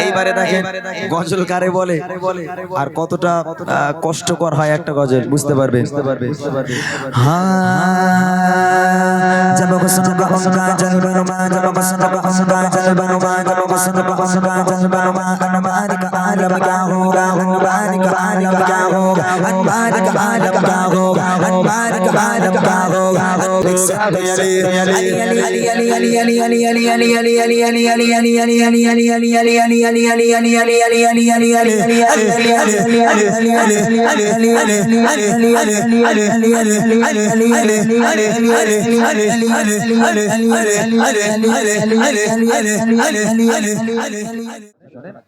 এইবারে দেখেন গজল কারে বলে? আর কতটা কষ্টকর হয় একটা গজল, বুঝতে পারবে বুঝতে পারবে হ্যাঁ Gracias.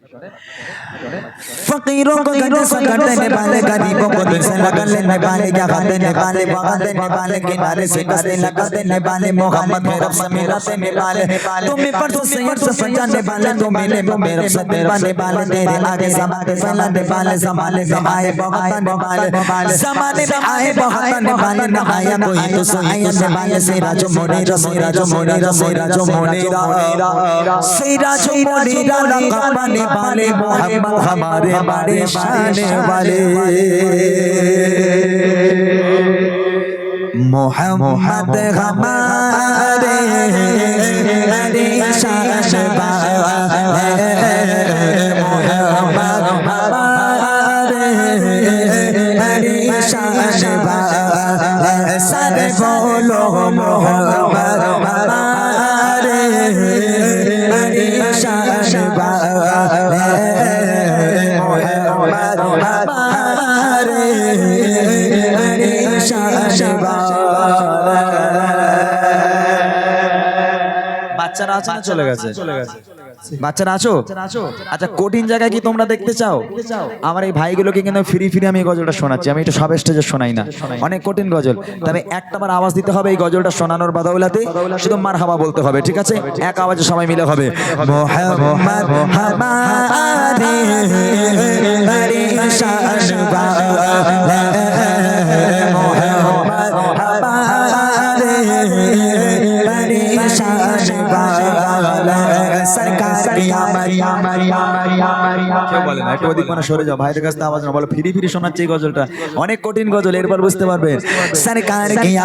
फकीरों को गले से करने वाले गरीबों को दिल से लगा लेने वाले क्या देने वाले बगा देने वाले किनारे से कसने लगा देने वाले मोहम्मद मेरा से मेरा देने वाले तुम्हें पर से सैयद से सजाने वाले तुम मेरे में मेरे से दीवाने वाले तेरे आगे समाने फैलाने वाले जमाने में आए बहाने वाले जमाने में आए बहाने वाले न आया कोई तो सही से वाले सेरा जो मोनेरा सेरा जो मोनेरा सेरा जो मोनेरा सेरा जो मोनेरा लगा पाने वाले मोहम्मद हमारे बड़े शान वाले मोहम्मद हमारे बड़े शान वाले मोहम्मद हमारे बड़े शान वाले सर बोलो मोहम्मद Shine. বাচ্চারা না চলে গেছে? বাচ্চারা আছো? আচ্ছা কঠিন জায়গায় কি তোমরা দেখতে চাও? আমার এই ভাইগুলোকে কিন্তু ফ্রি ফ্রি আমি এই গজলটা শোনাচ্ছি। আমি এটা সব স্টেজে শোনাই না। অনেক কঠিন গজল। তবে একটাবার আওয়াজ দিতে হবে এই গজলটা শোনানোর বাদাউলাতে। শুধু মার হাবা বলতে হবে ঠিক আছে? এক আওয়াজে সবাই মিলে হবে। মোহাম্মদ অনেক কঠিন গজল এরপর বুঝতে পারবেন সরকার কি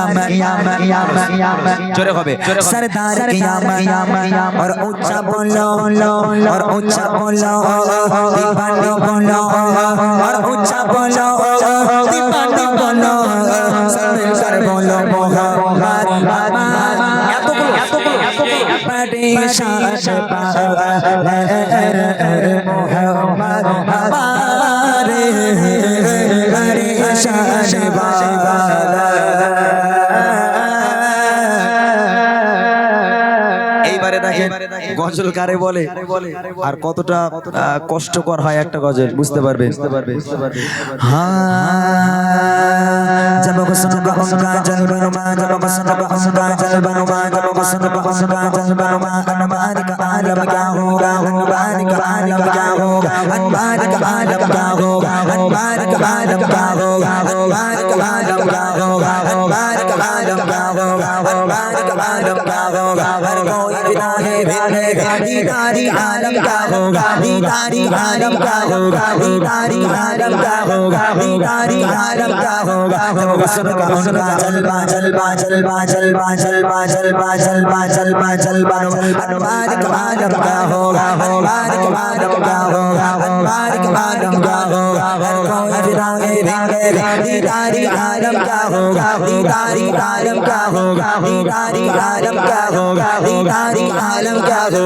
উচ্চা বলো উচ্চা বলো নিশান মোহাম্মদ বারে হরে শান বাবা এবারে দেখেন গজল কারে বলে আর কতটা কষ্টকর হয় একটা গজল বুঝতে পারবে বুঝতে পারবে आलम क्या होगा दीदारी आलम क्या होगा दीदारी आलम क्या होगा दीदारी आलम क्या होगा जब हुस्न का हुस्न जलवा जलवा जलवा जलवा जलवा जलवा जलवा जलवा जलवा का होगा का आलम क्या होगा अनवार का आलम क्या होगा दीदारी आलम क्या होगा दीदारी आलम क्या होगा दीदारी आलम क्या होगा दीदारी आलम क्या होगा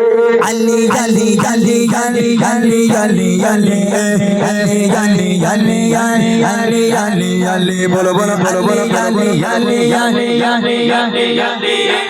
अली अली अली अली अली अली अली अली अली अली अली अली अली बोलो बोलो बोलो बोलो अली अली अली अली अली अली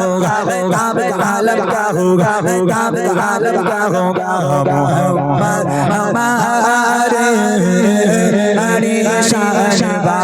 होगा ताबे आलम का होगा ताबे आलम का होगा मोहम्मद हमारे हरी शाहबा